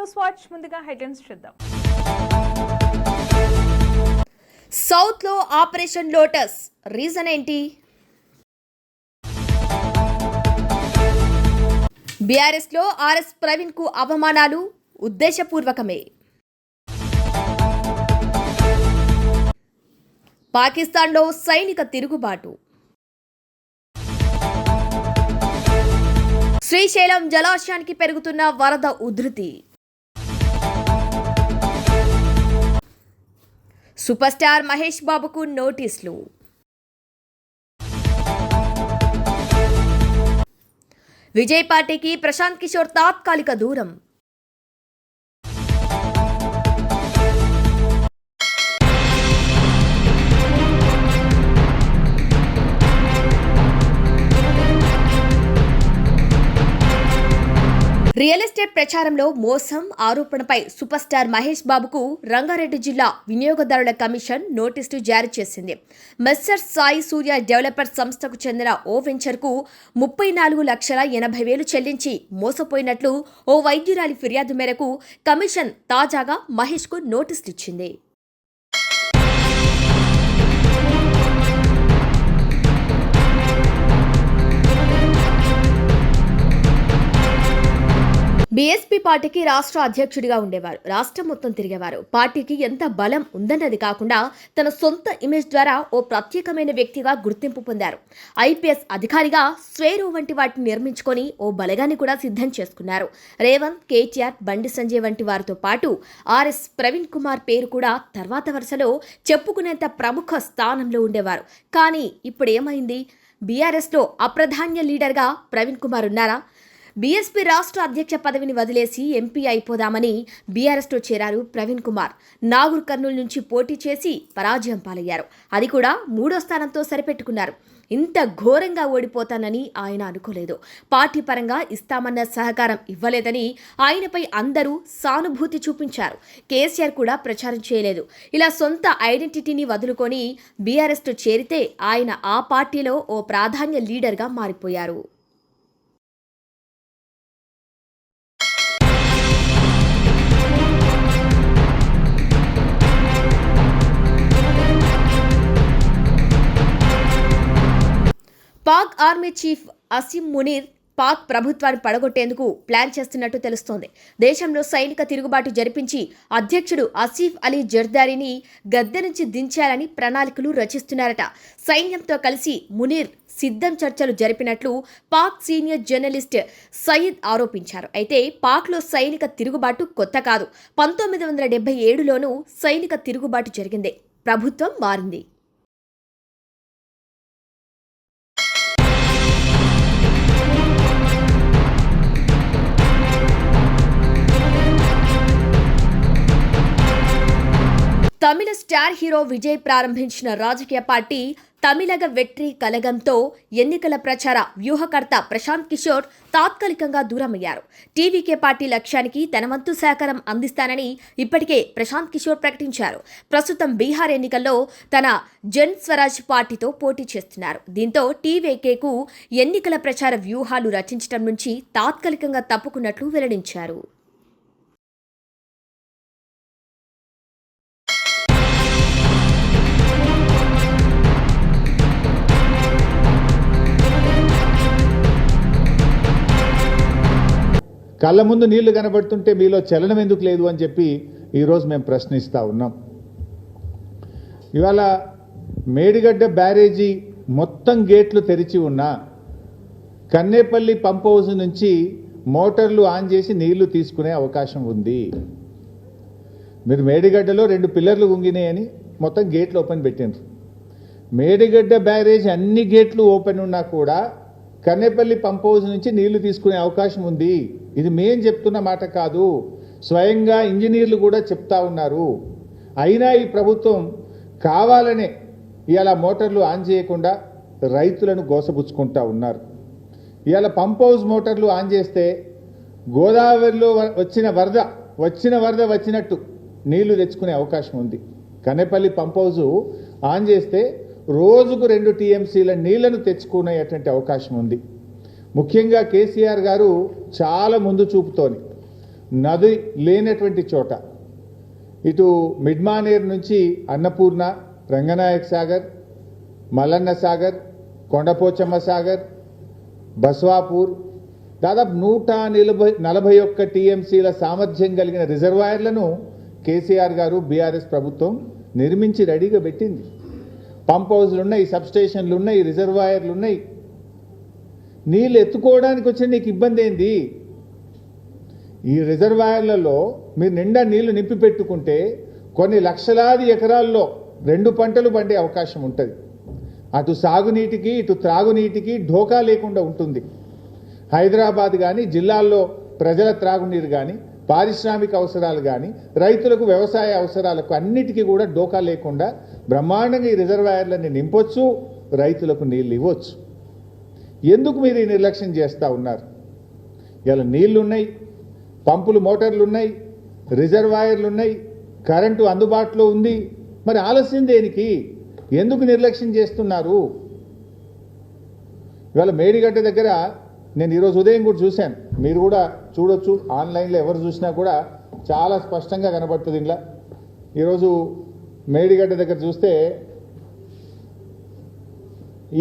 News watch ముందుగా headlines చూద్దాం. సౌత్లో ఆపరేషన్ లోటస్. రీజన్ ఏంటి? బీఆర్ఎస్లో ఆర్ఎస్ ప్రవీణ్కు అవమానాలు ఉద్దేశపూర్వకమే. పాకిస్తాన్లో సైనిక తిరుగుబాటు. శ్రీశైలం జలాశయానికి పెరుగుతున్న వరద ఉధృతి. సూపర్ స్టార్ మహేష్ బాబుకు నోటీసులు. విజయ్ పార్టీకి ప్రశాంత్ కిషోర్ తాత్కాలిక దూరం. ఎస్టేట్ ప్రచారంలో మోసం ఆరోపణపై సూపర్ స్టార్ మహేష్ బాబుకు రంగారెడ్డి జిల్లా వినియోగదారుల కమిషన్ నోటీసు జారీ చేసింది. మెస్సర్ సాయి సూర్య డెవలపర్ సంస్థకు చెందిన ఓ వెంచర్కు ముప్పై నాలుగు లక్షల ఎనభై వేలు చెల్లించి మోసపోయినట్లు ఓ వైద్యురాలి ఫిర్యాదు మేరకు కమిషన్ తాజాగా మహేష్కు నోటీసులు ఇచ్చింది. బీఎస్పీ పార్టీకి రాష్ట్ర అధ్యక్షుడిగా ఉండేవారు. రాష్ట్రం మొత్తం తిరిగేవారు. పార్టీకి ఎంత బలం ఉందన్నది కాకుండా తన సొంత ఇమేజ్ ద్వారా ఓ ప్రత్యేకమైన వ్యక్తిగా గుర్తింపు పొందారు. ఐపీఎస్ అధికారిగా స్వేరో వంటి వాటిని నిర్మించుకొని ఓ బలగాన్ని కూడా సిద్ధం చేసుకున్నారు. రేవంత్ కేటీఆర్ బండి సంజయ్ వంటి వారితో పాటు ఆర్ఎస్ ప్రవీణ్ కుమార్ పేరు కూడా తర్వాత వరుసలో చెప్పుకునేంత ప్రముఖ స్థానంలో ఉండేవారు. కానీ ఇప్పుడు ఏమైంది బీఆర్ఎస్లో అప్రధాన్య లీడర్గా ప్రవీణ్ కుమార్ ఉన్నారా? బీఎస్పీ రాష్ట్ర అధ్యక్ష పదవిని వదిలేసి ఎంపీ అయిపోదామని బీఆర్ఎస్లో చేరారు ప్రవీణ్ కుమార్. నాగూర్ కర్నూలు నుంచి పోటీ చేసి పరాజయం పాలయ్యారు. అది కూడా మూడో స్థానంతో సరిపెట్టుకున్నారు. ఇంత ఘోరంగా ఓడిపోతానని ఆయన అనుకోలేదు. పార్టీ పరంగా ఇస్తామన్న సహకారం ఇవ్వలేదని ఆయనపై అందరూ సానుభూతి చూపించారు. కేసీఆర్ కూడా ప్రచారం చేయలేదు. ఇలా సొంత ఐడెంటిటీని వదులుకొని బీఆర్ఎస్తో చేరితే ఆయన ఆ పార్టీలో ఓ ప్రాధాన్య లీడర్గా మారిపోయారు. పాక్ ఆర్మీ చీఫ్ అసిమ్ మునీర్ పాక్ ప్రభుత్వాన్ని పడగొట్టేందుకు ప్లాన్ చేస్తున్నట్టు తెలుస్తోంది. దేశంలో సైనిక తిరుగుబాటు జరిపించి అధ్యక్షుడు అసీఫ్ అలీ జర్దారిని గద్దె నుంచి దించాలని ప్రణాళికలు రచిస్తున్నారట. సైన్యంతో కలిసి మునీర్ సిద్ధం చర్చలు జరిపినట్లు పాక్ సీనియర్ జర్నలిస్ట్ సయీద్ ఆరోపించారు. అయితే పాక్లో సైనిక తిరుగుబాటు కొత్త కాదు. పంతొమ్మిది వందల డెబ్బై ఏడులోనూ సైనిక తిరుగుబాటు జరిగింది. ప్రభుత్వం మారింది. స్టార్ హీరో విజయ్ ప్రారంభించిన రాజకీయ పార్టీ తమిళగ వెట్రి కలగంతో ఎన్నికల ప్రచార వ్యూహకర్త ప్రశాంత్ కిషోర్ తాత్కాలికంగా దూరమయ్యారు. టీవీకే పార్టీ లక్ష్యానికి తన వంతు సహకారం అందిస్తానని ఇప్పటికే ప్రశాంత్ కిషోర్ ప్రకటించారు. ప్రస్తుతం బీహార్ ఎన్నికల్లో తన జన్ స్వరాజ్ పార్టీతో పోటీ చేస్తున్నారు. దీంతో టీవీకేకు ఎన్నికల ప్రచార వ్యూహాలు రచించడం నుంచి తాత్కాలికంగా తప్పుకున్నట్లు వెల్లడించారు. కళ్ళ ముందు నీళ్ళు కనబడుతుంటే మీలో చలనం ఎందుకు లేదు అని చెప్పి ఈరోజు మేము ప్రశ్నిస్తూ ఉన్నాం. ఇవాళ మేడిగడ్డ బ్యారేజీ మొత్తం గేట్లు తెరిచి ఉన్నా కన్నేపల్లి పంప్ హౌస్ నుంచి మోటార్లు ఆన్ చేసి నీళ్ళు తీసుకునే అవకాశం ఉంది. మీరు మేడిగడ్డలో రెండు పిల్లర్లు ఉంగినాయని మొత్తం గేట్లు ఓపెన్ పెట్టినారు మేడిగడ్డ బ్యారేజ్ అన్ని గేట్లు ఓపెన్ ఉన్నా కూడా కన్నెపల్లి పంప్ హౌస్ నుంచి నీళ్ళు తీసుకునే అవకాశం ఉంది. ఇది మేం చెప్తున్న మాట కాదు. స్వయంగా ఇంజనీర్లు కూడా చెప్తా ఉన్నారు. అయినా ఈ ప్రభుత్వం కావాలనే ఇలా మోటార్లు ఆన్ చేయకుండా రైతులను గోసపుచ్చుకుంటా ఉన్నారు. ఇవాళ పంప్ హౌస్ మోటార్లు ఆన్ చేస్తే గోదావరిలో వ- వచ్చిన వరద వచ్చిన వరద వచ్చినట్టు నీళ్ళు తెచ్చుకునే అవకాశం ఉంది. కనేపల్లి పంప్ హౌస్ ఆన్ చేస్తే రోజుకు రెండు టీఎంసీల నీళ్ళను తెచ్చుకునేటువంటి అవకాశం ఉంది. ముఖ్యంగా కేసీఆర్ గారు చాలా ముందు చూపుతోని నది లేనటువంటి చోట ఇటు మిడ్మానేర్ నుంచి అన్నపూర్ణ రంగనాయక్ సాగర్ మల్లన్న సాగర్ కొండపోచమ్మ సాగర్ బస్వాపూర్ దాదాపు నూట నలభై నలభై ఒక్క టీఎంసీల సామర్థ్యం కలిగిన రిజర్వాయర్లను కేసీఆర్ గారు బీఆర్ఎస్ ప్రభుత్వం నిర్మించి రెడీగా పెట్టింది. పంప్ హౌస్లు ఉన్నాయి సబ్ స్టేషన్లు ఉన్నాయి రిజర్వాయర్లు ఉన్నాయి. నీళ్ళు ఎత్తుకోవడానికి వచ్చి నీకు ఇబ్బంది ఏంది? ఈ రిజర్వాయర్లలో మీరు నిండా నీళ్ళు నింపి పెట్టుకుంటే కొన్ని లక్షలాది ఎకరాల్లో రెండు పంటలు పండే అవకాశం ఉంటుంది. అటు సాగునీటికి ఇటు త్రాగునీటికి ఢోకా లేకుండా ఉంటుంది. హైదరాబాద్ కానీ జిల్లాల్లో ప్రజల త్రాగునీరు కానీ పారిశ్రామిక అవసరాలు కానీ రైతులకు వ్యవసాయ అవసరాలకు అన్నిటికీ కూడా డోకా లేకుండా బ్రహ్మాండంగా ఈ రిజర్వాయర్లన్నీ నింపొచ్చు రైతులకు నీళ్ళు ఇవ్వచ్చు. ఎందుకు మీరు ఈ నిర్లక్ష్యం చేస్తూ ఉన్నారు? ఇలా నీళ్ళున్నాయి పంపులు మోటార్లు ఉన్నాయి రిజర్వాయర్లు ఉన్నాయి కరెంటు అందుబాటులో ఉంది. మరి ఆలస్యం దేనికి? ఎందుకు నిర్లక్ష్యం చేస్తున్నారు? ఇవాళ మేడిగడ్డ దగ్గర నేను ఈరోజు ఉదయం కూడా చూశాను. మీరు కూడా చూడొచ్చు. ఆన్లైన్లో ఎవరు చూసినా కూడా చాలా స్పష్టంగా కనబడుతుంది ఇలా ఈరోజు మేడిగడ్డ దగ్గర చూస్తే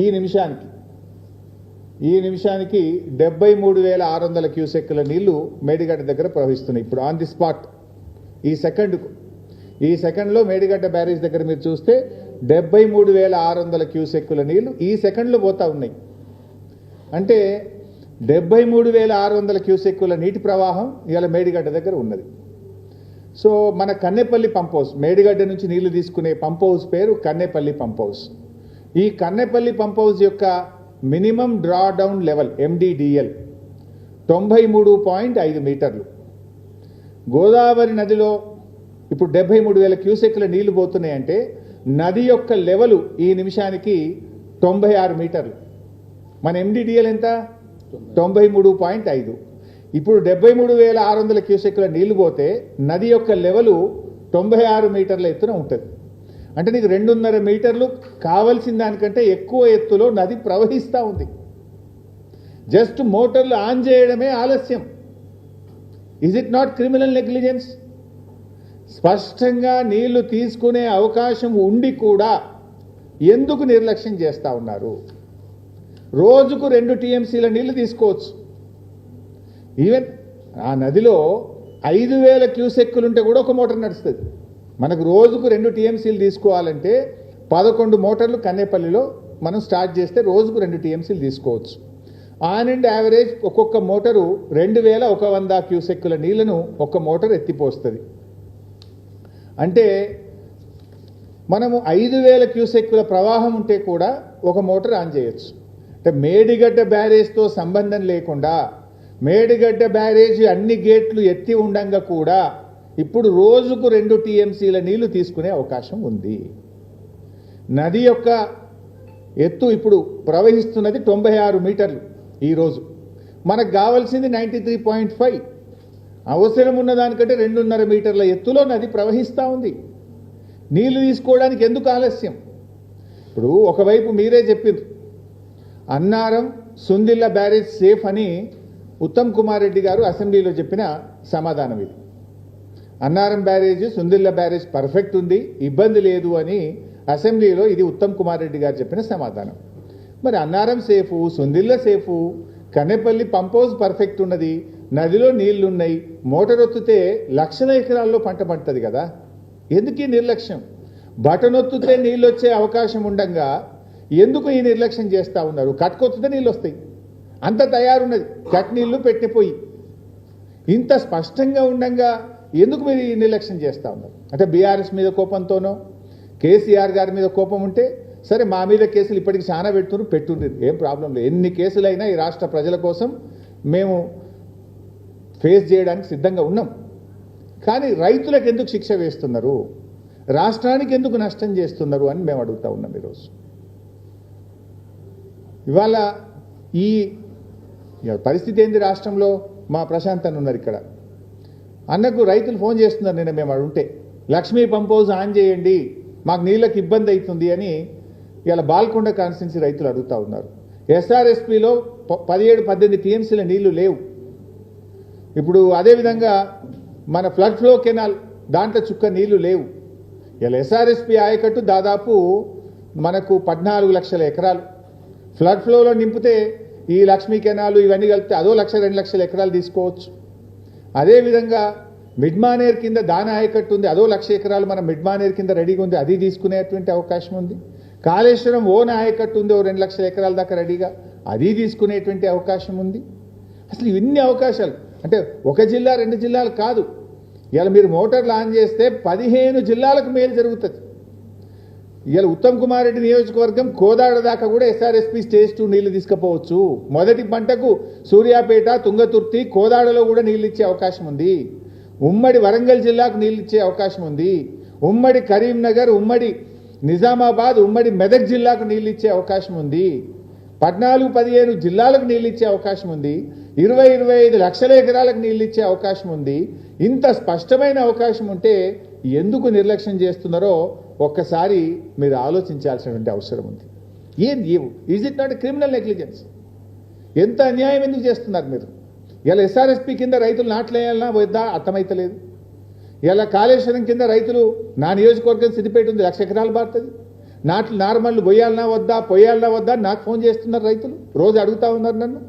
ఈ నిమిషానికి ఈ నిమిషానికి డెబ్బై మూడు వేల ఆరు వందల క్యూసెక్కుల నీళ్ళు మేడిగడ్డ దగ్గర ప్రవహిస్తున్నాయి. ఇప్పుడు ఆన్ ది స్పాట్ ఈ సెకండ్కు. ఈ సెకండ్లో మేడిగడ్డ బ్యారేజ్ దగ్గర మీరు చూస్తే డెబ్బై మూడు వేల ఆరు వందల క్యూసెక్కుల నీళ్ళు ఈ సెకండ్లో పోతా ఉన్నాయి. అంటే డెబ్బై మూడు వేల ఆరు వందల క్యూసెక్కుల నీటి ప్రవాహం ఇవాళ మేడిగడ్డ దగ్గర ఉన్నది. సో మన కన్నెపల్లి పంప్ హౌస్ మేడిగడ్డ నుంచి నీళ్ళు తీసుకునే పంప్ హౌస్ పేరు కన్నెపల్లి పంప్ హౌస్ ఈ కన్నెపల్లి పంప్ హౌస్ యొక్క minimum draw down level MDDL తొంభై మూడు పాయింట్ ఐదు మీటర్లు. గోదావరి నదిలో ఇప్పుడు డెబ్బై మూడు వేల క్యూసెక్ల నీళ్ళు పోతున్నాయంటే నది యొక్క లెవెలు ఈ నిమిషానికి తొంభై ఆరు మీటర్లు. మన ఎండిడిఎల్ ఎంత? తొంభై మూడు పాయింట్ ఐదు. ఇప్పుడు డెబ్బై మూడు వేల ఆరు వందల క్యూసెక్ల నీళ్ళు పోతే నది యొక్క లెవెలు తొంభై ఆరు మీటర్ల ఎత్తున ఉంటుంది. అంటే నీకు రెండున్నర మీటర్లు కావలసిన దానికంటే ఎక్కువ ఎత్తులో నది ప్రవహిస్తూ ఉంది. జస్ట్ మోటార్లు ఆన్ చేయడమే ఆలస్యం. Is it not criminal negligence స్పష్టంగా నీళ్ళు తీసుకునే అవకాశం ఉండి కూడా ఎందుకు నిర్లక్ష్యం చేస్తూ ఉన్నారు? రోజుకు రెండు టీఎంసీల నీళ్ళు తీసుకోవచ్చు. ఈవెన్ ఆ నదిలో ఐదు వేల క్యూసెక్కులుంటే కూడా ఒక మోటార్ నడుస్తుంది. మనకు రోజుకు రెండు టీఎంసీలు తీసుకోవాలంటే పదకొండు మోటార్లు కన్నేపల్లిలో మనం స్టార్ట్ చేస్తే రోజుకు రెండు టీఎంసీలు తీసుకోవచ్చు. ఆన్ అండ్ యావరేజ్ ఒక్కొక్క మోటారు రెండు వేల ఒక వంద క్యూసెక్కుల నీళ్ళను ఒక్క మోటార్ ఎత్తిపోస్తుంది. అంటే మనము ఐదు వేల క్యూసెక్కుల ప్రవాహం ఉంటే కూడా ఒక మోటార్ ఆన్ చేయొచ్చు. అంటే మేడిగడ్డ బ్యారేజ్తో సంబంధం లేకుండా మేడిగడ్డ బ్యారేజ్ అన్ని గేట్లు ఎత్తి ఉండంగా కూడా ఇప్పుడు రోజుకు రెండు టీఎంసీల నీళ్ళు తీసుకునే అవకాశం ఉంది. నది యొక్క ఎత్తు ఇప్పుడు ప్రవహిస్తున్నది తొంభై ఆరు మీటర్లు ఈరోజు మనకు కావాల్సింది నైంటీ త్రీ పాయింట్ ఫైవ్. అవసరం ఉన్న దానికంటే రెండున్నర మీటర్ల ఎత్తులో నది ప్రవహిస్తూ ఉంది. నీళ్ళు తీసుకోవడానికి ఎందుకు ఆలస్యం? ఇప్పుడు ఒకవైపు మీరే చెప్పిండ్రు అన్నారం సుందిల్ల బ్యారేజ్ సేఫ్ అని ఉత్తమ్ కుమార్ రెడ్డి గారు అసెంబ్లీలో చెప్పిన సమాధానం ఇది. Annaram barrage Sundilla barrage perfect ఉంది ఇబ్బంది లేదు అని అసెంబ్లీలో ఇది ఉత్తమ్ కుమార్ రెడ్డి గారు చెప్పిన సమాధానం. మరి Annaram safe Sundilla safe Kannepalli pump house perfect ఉన్నది నదిలో నీళ్ళున్నాయి మోటార్ ఒత్తితే లక్షల ఎకరాల్లో పంట పండుతుంది కదా. ఎందుకు ఈ నిర్లక్ష్యం? బటనొత్తితే నీళ్ళు వచ్చే అవకాశం ఉండగా ఎందుకు ఈ నిర్లక్ష్యం చేస్తూ ఉన్నారు? కట్టుకొత్తితే నీళ్ళు వస్తాయి అంత తయారున్నది. చట్నీళ్ళు పెట్టిపోయి. ఇంత స్పష్టంగా ఉండంగా ఎందుకు మీరు ఈ నిర్లక్ష్యం చేస్తూ ఉన్నారు? అంటే బీఆర్ఎస్ మీద కోపంతోనో కేసీఆర్ గారి మీద కోపం ఉంటే సరే మా మీద కేసులు ఇప్పటికి చాలా పెడుతున్నారు పెట్టుండ్రు. ఏం ప్రాబ్లం లేదు. ఎన్ని కేసులైనా ఈ రాష్ట్ర ప్రజల కోసం మేము ఫేస్ చేయడానికి సిద్ధంగా ఉన్నాం. కానీ రైతులకు ఎందుకు శిక్ష వేస్తున్నారు? రాష్ట్రానికి ఎందుకు నష్టం చేస్తున్నారు అని మేము అడుగుతా ఉన్నాం ఈరోజు. ఇవాళ ఈ పరిస్థితి ఏంది రాష్ట్రంలో? మా ప్రశాంత్ అని ఉన్నారు ఇక్కడ. అన్నకు రైతులు ఫోన్ చేస్తున్నారు నిన్న మేము అక్కడ ఉంటే. లక్ష్మీ పంప్ హౌస్ ఆన్ చేయండి మాకు నీళ్ళకి ఇబ్బంది అవుతుంది అని ఇలా బాల్కొండ కాన్స్టిట్యున్సీ రైతులు అడుగుతా ఉన్నారు. ఎస్ఆర్ఎస్పిలో పదిహేడు పద్దెనిమిది టీఎంసీల నీళ్ళు లేవు. ఇప్పుడు అదేవిధంగా మన ఫ్లడ్ ఫ్లో కెనాల్ దాంట్లో చుక్క నీళ్ళు లేవు. ఇలా ఎస్ఆర్ఎస్పి ఆయకట్టు దాదాపు మనకు పద్నాలుగు లక్షల ఎకరాలు. ఫ్లడ్ ఫ్లోలో నింపితే ఈ లక్ష్మీ కెనాలు ఇవన్నీ కలిపితే అదో లక్ష రెండు లక్షల ఎకరాలు తీసుకోవచ్చు. అదేవిధంగా మిడ్మానేర్ కింద దాని ఆయకట్టు ఉంది అదో లక్ష ఎకరాలు మన మిడ్మానేర్ కింద రెడీగా ఉంది అది తీసుకునేటువంటి అవకాశం ఉంది. కాళేశ్వరం ఓన్ ఆయకట్టు ఉంది ఓ రెండు లక్షల ఎకరాల దాకా రెడీగా అది తీసుకునేటువంటి అవకాశం ఉంది. అసలు ఇన్ని అవకాశాలు అంటే ఒక జిల్లా రెండు జిల్లాలు కాదు. ఇలా మీరు మోటార్ ఆన్ చేస్తే పదిహేను జిల్లాలకు మేలు జరుగుతుంది. ఇవాళ ఉత్తమ్ కుమార్ రెడ్డి నియోజకవర్గం కోదాడ దాకా కూడా ఎస్ఆర్ఎస్పీ స్టేజ్ టూ నీళ్ళు తీసుకుపోవచ్చు. మొదటి పంటకు సూర్యాపేట తుంగతుర్తి కోదాడలో కూడా నీళ్ళు ఇచ్చే అవకాశం ఉంది. ఉమ్మడి వరంగల్ జిల్లాకు నీళ్ళు ఇచ్చే అవకాశం ఉంది. ఉమ్మడి కరీంనగర్ ఉమ్మడి నిజామాబాద్ ఉమ్మడి మెదక్ జిల్లాకు నీళ్ళు ఇచ్చే అవకాశం ఉంది. పద్నాలుగు పదిహేను జిల్లాలకు నీళ్ళు ఇచ్చే అవకాశం ఉంది. ఇరవై ఇరవై ఐదు లక్షల ఎకరాలకు నీళ్ళు ఇచ్చే అవకాశం ఉంది. ఇంత స్పష్టమైన అవకాశం ఉంటే ఎందుకు నిర్లక్ష్యం చేస్తున్నారో ఒక్కసారి మీరు ఆలోచించాల్సినటువంటి అవసరం ఉంది. ఏం is it not criminal negligence ఎంత అన్యాయం ఎందుకు చేస్తున్నారు మీరు? ఇలా ఎస్ఆర్ఎస్పి కింద రైతులు నాట్లేయాలన్నా వద్దా? అర్థమైతలేదు. ఇలా కాళేశ్వరం కింద రైతులు నా నియోజకవర్గం సిద్దిపేట ఉంది లక్ష ఎకరాలు పారుతుంది. నాట్లు నార్మల్ పొయ్యాలన్నా వద్దా? పొయ్యాలన్నా వద్దా? నాకు ఫోన్ చేస్తున్నారు రైతులు. రోజు అడుగుతా ఉన్నారు నన్ను.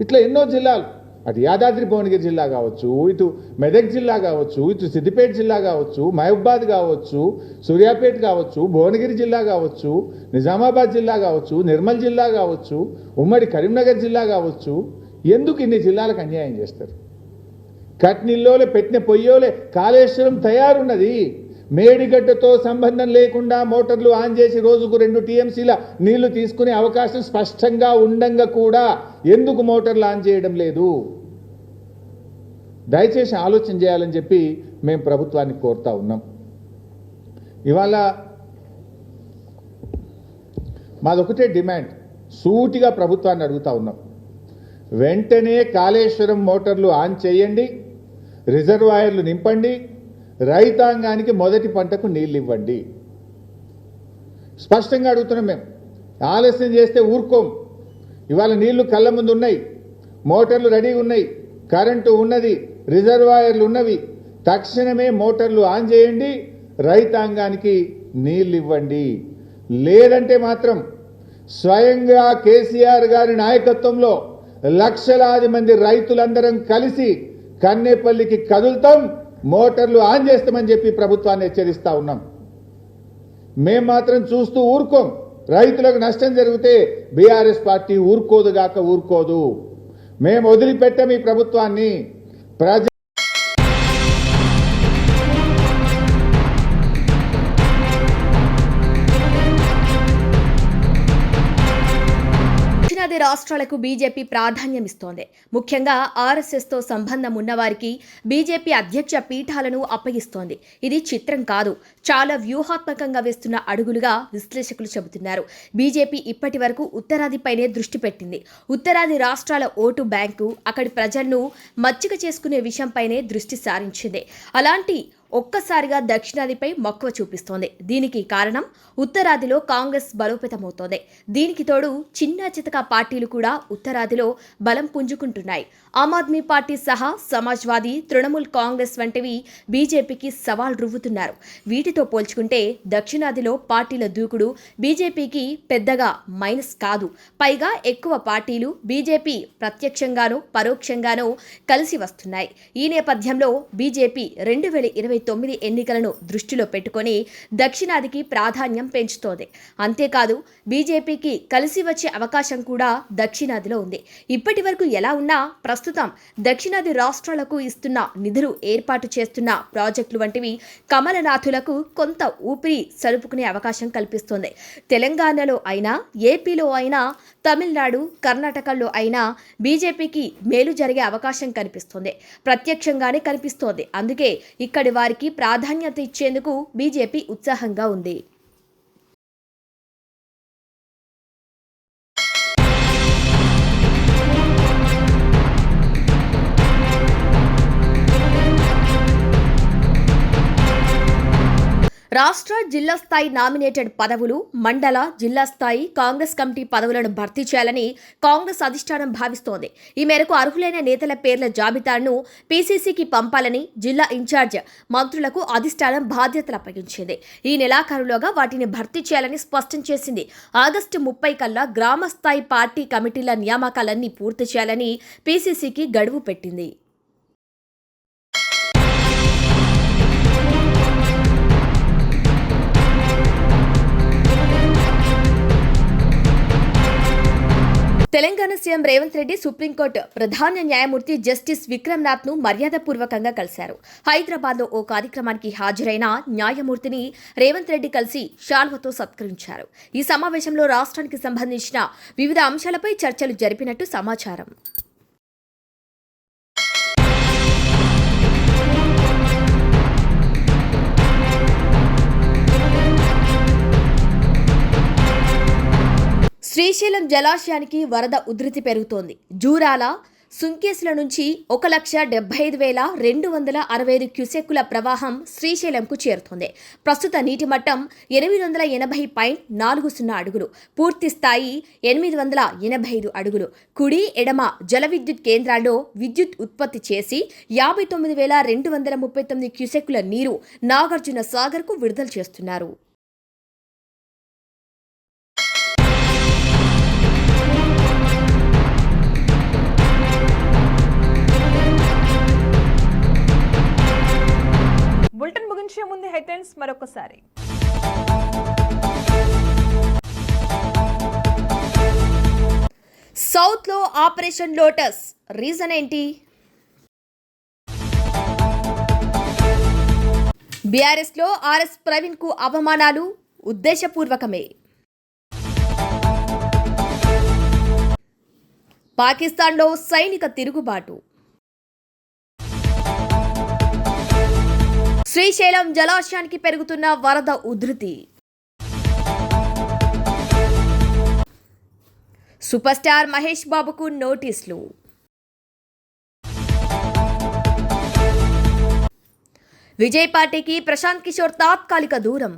ఇట్లా ఎన్నో జిల్లాలు అటు యాదాద్రి భువనగిరి జిల్లా కావచ్చు ఇటు మెదక్ జిల్లా కావచ్చు ఇటు సిద్దిపేట జిల్లా కావచ్చు మహబాద్ కావచ్చు సూర్యాపేట కావచ్చు భువనగిరి జిల్లా కావచ్చు నిజామాబాద్ జిల్లా కావచ్చు నిర్మల్ జిల్లా కావచ్చు ఉమ్మడి కరీంనగర్ జిల్లా కావచ్చు. ఎందుకు ఇన్ని జిల్లాలకు అన్యాయం చేస్తారు? కట్నిల్లోలే పెట్టిన పొయ్యోలే కాళేశ్వరం తయారున్నది. మేడిగడ్డతో సంబంధం లేకుండా మోటార్లు ఆన్ చేసి రోజుకు రెండు టీఎంసీల నీళ్ళు తీసుకునే అవకాశం స్పష్టంగా ఉండంగా కూడా ఎందుకు మోటార్లు ఆన్ చేయడం లేదు? దయచేసి ఆలోచన చేయాలని చెప్పి మేము ప్రభుత్వాన్ని కోరుతా ఉన్నాం. ఇవాళ మాదొకటే డిమాండ్. సూటిగా ప్రభుత్వాన్ని అడుగుతా ఉన్నాం. వెంటనే కాళేశ్వరం మోటార్లు ఆన్ చేయండి రిజర్వాయర్లు నింపండి రైతాంగానికి మొదటి పంటకు నీళ్ళు ఇవ్వండి స్పష్టంగా అడుగుతున్నాం మేము. ఆలస్యం చేస్తే ఊరుకోం. ఇవాళ నీళ్ళు కళ్ళ ముందు ఉన్నాయి. మోటార్లు రెడీగా ఉన్నాయి. కరెంటు ఉన్నది. రిజర్వాయర్లు ఉన్నవి. తక్షణమే మోటార్లు ఆన్ చేయండి. రైతాంగానికి నీళ్ళు ఇవ్వండి లేదంటే మాత్రం స్వయంగా కేసీఆర్ గారి నాయకత్వంలో లక్షలాది మంది రైతులందరం కలిసి కన్నేపల్లికి కదులుతాం. మోటార్లు ఆన్ చేస్తామని చెప్పి ప్రభుత్వాన్ని హెచ్చరిస్తా ఉన్నాం. మేం మాత్రం చూస్తూ ఊరుకోం. రైతులకు నష్టం జరిగితే బీఆర్ఎస్ పార్టీ ఊరుకోదుగాక ఊరుకోదు. మేము వదిలిపెట్టాం ఈ ప్రభుత్వాన్ని. ప్రజ దక్షిణాది రాష్ట్రాలకు బీజేపీ ప్రాధాన్యమిస్తోంది. ముఖ్యంగా ఆర్ఎస్ఎస్తో సంబంధం ఉన్నవారికి బీజేపీ అధ్యక్ష పీఠాలను అప్పగిస్తోంది. ఇది చిత్రం కాదు చాలా వ్యూహాత్మకంగా వేస్తున్న అడుగులుగా విశ్లేషకులు చెబుతున్నారు. బీజేపీ ఇప్పటి వరకు ఉత్తరాదిపైనే దృష్టి పెట్టింది. ఉత్తరాది రాష్ట్రాల ఓటు బ్యాంకు అక్కడి ప్రజలను మచ్చిక చేసుకునే విషయంపైనే దృష్టి సారించింది. అలాంటి ఒక్కసారిగా దక్షిణాదిపై మక్కువ చూపిస్తోంది. దీనికి కారణం ఉత్తరాదిలో కాంగ్రెస్ బలోపేతమవుతోంది. దీనికి తోడు చిన్న చితక పార్టీలు కూడా ఉత్తరాదిలో బలం పుంజుకుంటున్నాయి. ఆమ్ ఆద్మీ పార్టీ సహా సమాజ్వాదీ తృణమూల్ కాంగ్రెస్ వంటివి బీజేపీకి సవాల్ రువ్వుతున్నారు. వీటితో పోల్చుకుంటే దక్షిణాదిలో పార్టీల దూకుడు బీజేపీకి పెద్దగా మైనస్ కాదు. పైగా ఎక్కువ పార్టీలు బీజేపీ ప్రత్యక్షంగానో పరోక్షంగానో కలిసి వస్తున్నాయి. ఈ నేపథ్యంలో బీజేపీ రెండు వేల ఇరవై తొమ్మిది ఎన్నికలను దృష్టిలో పెట్టుకొని దక్షిణాదికి ప్రాధాన్యం పెంచుతోంది. అంతేకాదు బీజేపీకి కలిసి వచ్చే అవకాశం కూడా దక్షిణాదిలో ఉంది. ఇప్పటి వరకు ఎలా ఉన్నా ప్రస్తుతం దక్షిణాది రాష్ట్రాలకు ఇస్తున్న నిధులు ఏర్పాటు చేస్తున్న ప్రాజెక్టులు వంటివి కమలనాథులకు కొంత ఊపిరి సలుపుకునే అవకాశం కల్పిస్తోంది. తెలంగాణలో అయినా ఏపీలో అయినా తమిళనాడు కర్ణాటకలో అయినా బీజేపీకి మేలు జరిగే అవకాశం కనిపిస్తోంది. ప్రత్యక్షంగానే కనిపిస్తోంది. అందుకే ఇక్కడి వారికి ప్రాధాన్యత ఇచ్చేందుకు బీజేపీ ఉత్సాహంగా ఉంది. రాష్ట్ర జిల్లా స్థాయి నామినేటెడ్ పదవులు మండల జిల్లా స్థాయి కాంగ్రెస్ కమిటీ పదవులను భర్తీ చేయాలని కాంగ్రెస్ అధిష్టానం భావిస్తోంది. ఈ మేరకు అర్హులైన నేతల పేర్ల జాబితాను పీసీసీకి పంపాలని జిల్లా ఇన్ఛార్జ్ మంత్రులకు అధిష్టానం బాధ్యతలు అప్పగించింది. ఈ నెలాఖరులోగా వాటిని భర్తీ చేయాలని స్పష్టం చేసింది. ఆగస్టు ముప్పై కల్లా గ్రామ స్థాయి పార్టీ కమిటీల నియామకాలన్నీ పూర్తి చేయాలని పీసీసీకి గడువు పెట్టింది. Telangana CM Revanth Reddy supreme court ప్రధాన న్యాయమూర్తి జస్టిస్ విక్రమ్నాథ్ను మర్యాదపూర్వకంగా కలిశారు. హైదరాబాద్లో ఓ కార్యక్రమానికి హాజరైన న్యాయమూర్తిని రేవంత్ రెడ్డి కలిసి షాల్వతో సత్కరించారు. ఈ సమావేశంలో రాష్ట్రానికి సంబంధించిన వివిధ అంశాలపై చర్చలు జరిపినట్టు సమాచారం. శ్రీశైలం జలాశయానికి వరద ఉధృతి పెరుగుతోంది. జూరాల సుంకేసుల నుంచి ఒక లక్ష డెబ్బై ఐదు వేల రెండు వందల అరవై ఐదు క్యూసెక్కుల ప్రవాహం శ్రీశైలంకు చేరుతోంది. ప్రస్తుత నీటి మట్టం ఎనిమిది వందల ఎనభై పాయింట్ నాలుగు సున్నా అడుగులు పూర్తి స్థాయి ఎనిమిది వందల ఎనభై ఐదు అడుగులు. కుడి ఎడమ జల విద్యుత్ కేంద్రాల్లో విద్యుత్ ఉత్పత్తి చేసి యాభై తొమ్మిది వేల రెండు వందల ముప్పై తొమ్మిది క్యూసెక్కుల నీరు నాగార్జున సాగర్కు విడుదల చేస్తున్నారు. బులెటిన్ ముందు హెడ్లైన్స్ మరొకసారి. సౌత్లో ఆపరేషన్ లోటస్. రీజన్ ఏంటి? బీఆర్ఎస్లో ఆర్ఎస్ ప్రవీణ్కు అవమానాలు ఉద్దేశపూర్వకమే. పాకిస్తాన్లో సైనిక తిరుగుబాటు. శ్రీశైలం జలాశయానికి పెరుగుతున్న వరద ఉధృతి. సూపర్ స్టార్ మహేష్ బాబుకు నోటీసులు. విజయ్ పార్టీకి ప్రశాంత్ కిషోర్ తాత్కాలిక దూరం.